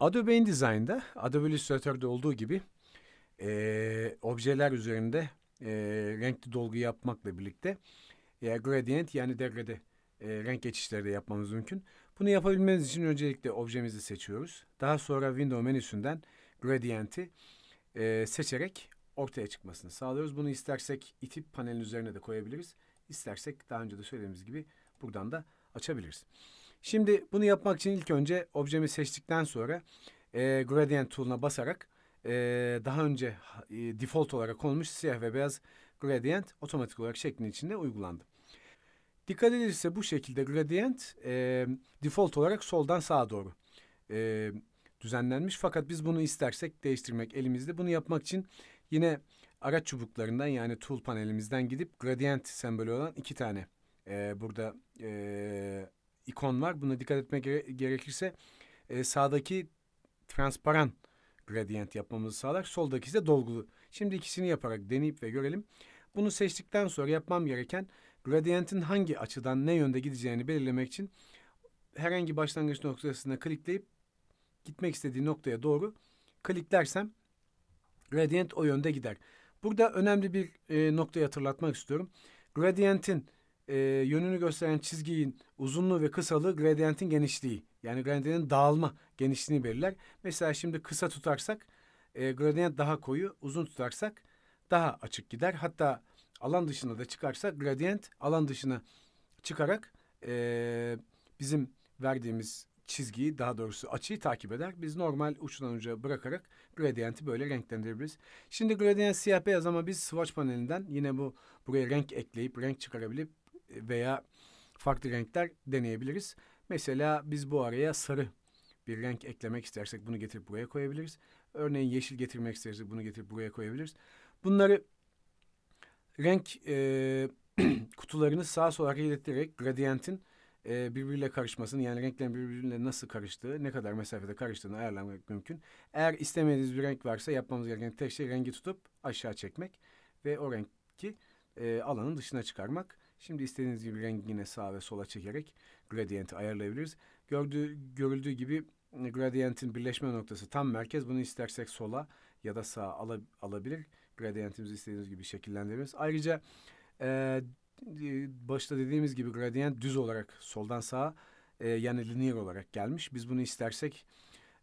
Adobe InDesign'da, Adobe Illustrator'da olduğu gibi e, objeler üzerinde e, renkli dolgu yapmakla birlikte e, gradient yani degrade e, renk geçişleri de yapmamız mümkün. Bunu yapabilmeniz için öncelikle objemizi seçiyoruz. Daha sonra Window menüsünden gradient'i e, seçerek ortaya çıkmasını sağlıyoruz. Bunu istersek itip panelin üzerine de koyabiliriz. İstersek daha önce de söylediğimiz gibi buradan da açabiliriz. Şimdi bunu yapmak için ilk önce objemi seçtikten sonra e, gradient tool'una basarak e, daha önce e, default olarak konmuş siyah ve beyaz gradient otomatik olarak şeklin içinde uygulandı. Dikkat edilirse bu şekilde gradient e, default olarak soldan sağa doğru e, düzenlenmiş. Fakat biz bunu istersek değiştirmek elimizde. Bunu yapmak için yine araç çubuklarından yani tool panelimizden gidip gradient sembolü olan iki tane e, burada e, ikon var. Buna dikkat etmek gere gerekirse e, sağdaki transparan gradient yapmamızı sağlar. Soldaki ise dolgulu. Şimdi ikisini yaparak deneyip ve görelim. Bunu seçtikten sonra yapmam gereken gradientin hangi açıdan ne yönde gideceğini belirlemek için herhangi başlangıç noktasına klikleyip gitmek istediği noktaya doğru kliklersem gradient o yönde gider. Burada önemli bir e, noktayı hatırlatmak istiyorum. Gradientin e, yönünü gösteren çizginin uzunluğu ve kısalığı gradientin genişliği. Yani gradientin dağılma genişliğini belirler. Mesela şimdi kısa tutarsak e, gradient daha koyu, uzun tutarsak daha açık gider. Hatta alan dışına da çıkarsak gradient alan dışına çıkarak e, bizim verdiğimiz çizgiyi daha doğrusu açıyı takip eder. Biz normal uçtan uca bırakarak gradienti böyle renklendirebiliriz. Şimdi gradient siyah beyaz ama biz swatch panelinden yine bu buraya renk ekleyip renk çıkarabilip veya farklı renkler deneyebiliriz. Mesela biz bu araya sarı bir renk eklemek istersek bunu getirip buraya koyabiliriz. Örneğin yeşil getirmek istersek bunu getirip buraya koyabiliriz. Bunları renk e, kutularını sağa sola hareket ettirerek gradientin e, birbiriyle karışmasını yani renklerin birbiriyle nasıl karıştığı, ne kadar mesafede karıştığını ayarlamak mümkün. Eğer istemediğiniz bir renk varsa yapmamız gereken tek şey rengi tutup aşağı çekmek ve o renki e, alanın dışına çıkarmak. Şimdi istediğiniz gibi rengi yine sağa ve sola çekerek gradienti ayarlayabiliriz. Gördüğü, görüldüğü gibi gradientin birleşme noktası tam merkez. Bunu istersek sola ya da sağa ala, alabilir. Gradientimizi istediğiniz gibi şekillendiririz. Ayrıca e, başta dediğimiz gibi gradient düz olarak soldan sağa e, yani linear olarak gelmiş. Biz bunu istersek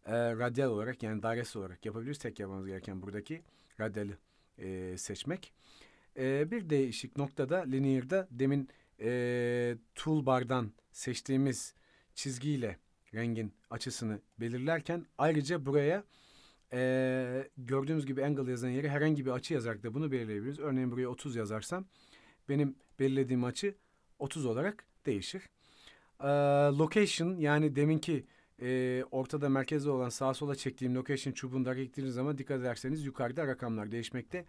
e, radyal olarak yani dairesel olarak yapabiliriz. Tek yapmamız gereken buradaki radyali e, seçmek. E, bir değişik noktada linear'da demin e, toolbar'dan seçtiğimiz çizgiyle rengin açısını belirlerken ayrıca buraya e, gördüğümüz gibi angle yazan yere herhangi bir açı yazarak da bunu belirleyebiliriz. Örneğin buraya 30 yazarsam benim belirlediğim açı 30 olarak değişir. E, location yani deminki e, ortada merkezde olan sağa sola çektiğim location çubuğunu da gittiğiniz zaman dikkat ederseniz yukarıda rakamlar değişmekte.